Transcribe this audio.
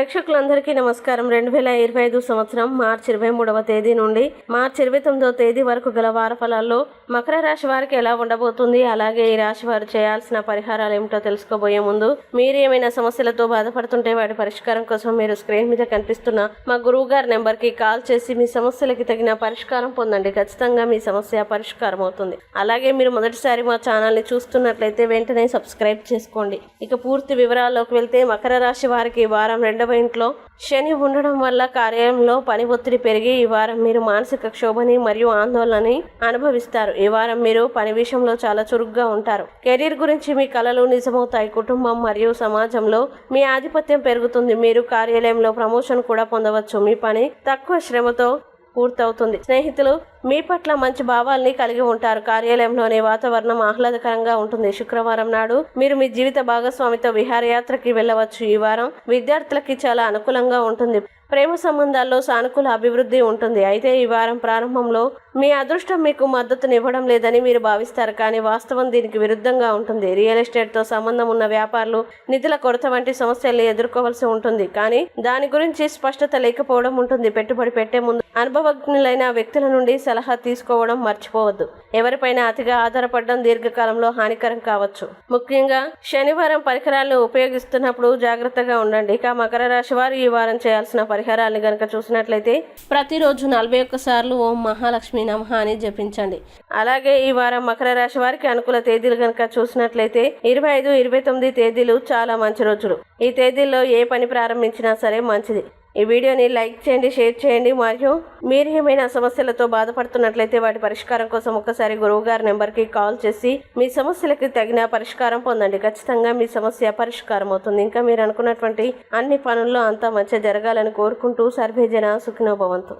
ప్రేక్షకులందరికీ నమస్కారం. రెండు వేల ఇరవై ఐదు సంవత్సరం మార్చి ఇరవై మూడవ తేదీ నుండి మార్చి ఇరవై తొమ్మిదవ తేదీ వరకు గల వార ఫలాల్లో మకర రాశి వారికి ఎలా ఉండబోతుంది? అలాగే ఈ రాశి వారు చేయాల్సిన పరిహారాలు ఏమిటో తెలుసుకోబోయే ముందు మీరు ఏమైనా సమస్యలతో బాధపడుతుంటే వాటి పరిష్కారం కోసం మీరు స్క్రీన్ మీద కనిపిస్తున్న మా గురువు గారి నెంబర్కి కాల్ చేసి మీ సమస్యలకి తగిన పరిష్కారం పొందండి. ఖచ్చితంగా మీ సమస్య పరిష్కారం అవుతుంది. అలాగే మీరు మొదటిసారి మా ఛానల్ని చూస్తున్నట్లయితే వెంటనే సబ్స్క్రైబ్ చేసుకోండి. ఇక పూర్తి వివరాల్లోకి వెళ్తే మకర రాశి వారికి వారం రెండవ ఇంట్లో శని ఉండడం వల్ల కార్యాలయంలో పని ఒత్తిడి పెరిగి ఈ వారం మీరు మానసిక క్షోభని మరియు ఆందోళనని అనుభవిస్తారు. ఈ వారం మీరు పని విషయంలో చాలా చురుగ్గా ఉంటారు. కెరీర్ గురించి మీ కలలు నిజమవుతాయి. కుటుంబం మరియు సమాజంలో మీ ఆధిపత్యం పెరుగుతుంది. మీరు కార్యాలయంలో ప్రమోషన్ కూడా పొందవచ్చు. మీ పని తక్కువ శ్రమతో పూర్తవుతుంది. స్నేహితులు మీ పట్ల మంచి భావాల్ని కలిగి ఉంటారు. కార్యాలయంలోని వాతావరణం ఆహ్లాదకరంగా ఉంటుంది. శుక్రవారం నాడు మీరు మీ జీవిత భాగస్వామితో విహారయాత్రకి వెళ్ళవచ్చు. ఈ వారం విద్యార్థులకి చాలా అనుకూలంగా ఉంటుంది. ప్రేమ సంబంధాల్లో సానుకూల అభివృద్ధి ఉంటుంది. అయితే ఈ వారం ప్రారంభంలో మీ అదృష్టం మీకు మద్దతునివ్వడం లేదని మీరు భావిస్తారు కానీ వాస్తవం దీనికి విరుద్ధంగా ఉంటుంది. రియల్ ఎస్టేట్తో సంబంధం ఉన్న వ్యాపారులు నిధుల కొరత వంటి సమస్యల్ని ఎదుర్కోవాల్సి ఉంటుంది. కానీ దాని గురించి స్పష్టత లేకపోవడం ఉంటుంది. పెట్టుబడి పెట్టే ముందు అనుభవజ్ఞులైన వ్యక్తుల నుండి సలహా తీసుకోవడం మర్చిపోవద్దు. ఎవరిపైన అతిగా ఆధారపడడం దీర్ఘకాలంలో హానికరం కావచ్చు. ముఖ్యంగా శనివారం పరికరాలను ఉపయోగిస్తున్నప్పుడు జాగ్రత్తగా ఉండండి. ఇక మకర రాశి వారు ఈ వారం చేయాల్సిన పరిహారాలను గనక చూసినట్లయితే ప్రతిరోజు నలభై ఒక్కసార్లు ఓం మహాలక్ష్మి నమః అని జపించండి. అలాగే ఈ వారం మకర రాశి వారికి అనుకూల తేదీలు కనుక చూసినట్లయితే ఇరవై ఐదు ఇరవై తొమ్మిది తేదీలు చాలా మంచి రోజులు. ఈ తేదీల్లో ఏ పని ప్రారంభించినా సరే మంచిది. ఈ వీడియోని లైక్ చేయండి షేర్ చేయండి. మరియు మీరు ఏమైనా సమస్యలతో బాధపడుతున్నట్లయితే వాటి పరిష్కారం కోసం ఒక్కసారి గురువు గారి నెంబర్కి కాల్ చేసి మీ సమస్యలకి తగిన పరిష్కారం పొందండి. ఖచ్చితంగా మీ సమస్య పరిష్కారం అవుతుంది. ఇంకా మీరు అనుకున్నటువంటి అన్ని పనుల్లో అంతా మంచి జరగాలని కోరుకుంటూ సర్వేజన సుఖినోభవంతు.